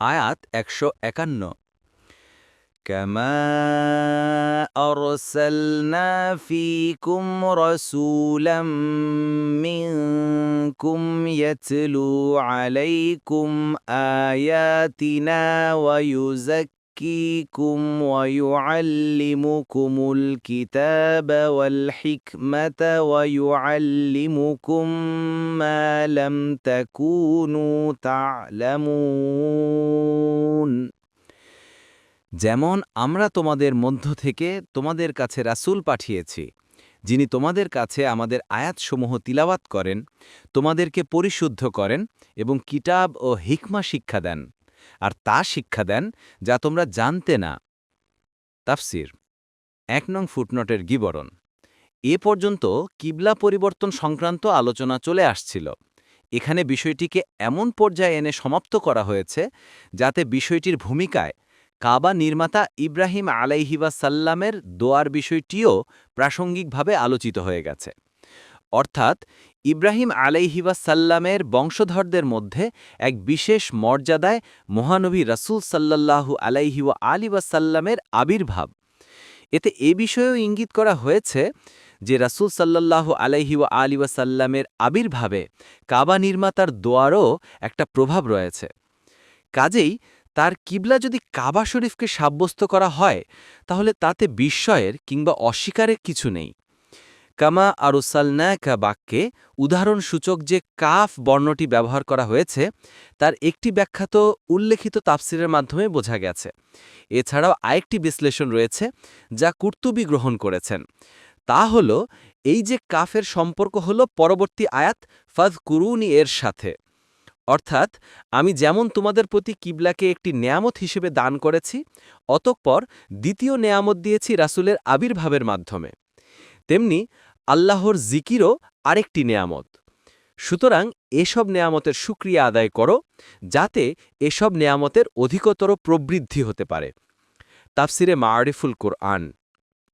আয়াত একশো একান্ন كما أرسلنا فيكم رسولا منكم يتلو عليكم آياتنا ويزكيكم ويعلمكم الكتاب والحكمة ويعلمكم ما لم تكونوا تعلمون যেমন আমরা তোমাদের মধ্য থেকে তোমাদের কাছে রাসূল পাঠিয়েছি যিনি তোমাদের কাছে আমাদের আয়াতসমূহ তিলাওয়াত করেন তোমাদেরকে পরিশুদ্ধ করেন এবং কিতাব ও হিকমা শিক্ষা দেন আর তা শিক্ষা দেন যা তোমরা জানতে না। তাফসির। এক নং ফুটনটের গিবরণ। এ পর্যন্ত কিবলা পরিবর্তন সংক্রান্ত আলোচনা চলে আসছিল। এখানে বিষয়টিকে এমন পর্যায়ে এনে সমাপ্ত করা হয়েছে যাতে বিষয়টির ভূমিকায় কাবা নির্মাতা ইব্রাহিম আলাইহিবাসাল্লামের দোয়ার বিষয়টিও প্রাসঙ্গিকভাবে আলোচিত হয়ে গেছে। অর্থাৎ ইব্রাহিম আলাইহিবাসাল্লামের বংশধরদের মধ্যে এক বিশেষ মর্যাদায় মহানবী রাসূল সাল্লাল্লাহু আলাইহি ওয়া আলিবাসাল্লামের আবির্ভাব। এতে এ বিষয়েও ইঙ্গিত করা হয়েছে যে রাসূল সাল্লাল্লাহু আলাইহি ওয়া আলিবাসাল্লামের আবির্ভাবে কাবা নির্মাতার দোয়ারও একটা প্রভাব রয়েছে। কাজেই তার কিবলা যদি কাবা শরীফকে সাব্যস্ত করা হয়, তাহলে তাতে বিস্ময়ের কিংবা অস্বীকারের কিছু নেই। কামা আরুসালনায়কা বাক্যে উদাহরণসূচক যে কাফ বর্ণটি ব্যবহার করা হয়েছে, তার একটি ব্যাখ্যা তো উল্লেখিত তাফসিরের মাধ্যমে বোঝা গেছে। এছাড়াও আরেকটি বিশ্লেষণ রয়েছে যা কুর্তুবি গ্রহণ করেছেন। তা হল, এই যে কাফের সম্পর্ক হল পরবর্তী আয়াত ফাজ কুরুনি এর সাথে। অর্থাৎ, আমি যেমন তোমাদের প্রতি কিবলাকে একটি নেয়ামত হিসেবে দান করেছি, অতঃপর দ্বিতীয় নেয়ামত দিয়েছি রাসুলের আবির্ভাবের মাধ্যমে। তেমনি আল্লাহর জিকিরও আরেকটি নেয়ামত। সুতরাং এসব নেয়ামতের সুক্রিয়া আদায় করো, যাতে এসব নেয়ামতের অধিকতর প্রবৃদ্ধি হতে পারে। তাফসিরে মারিফুল কোরআন।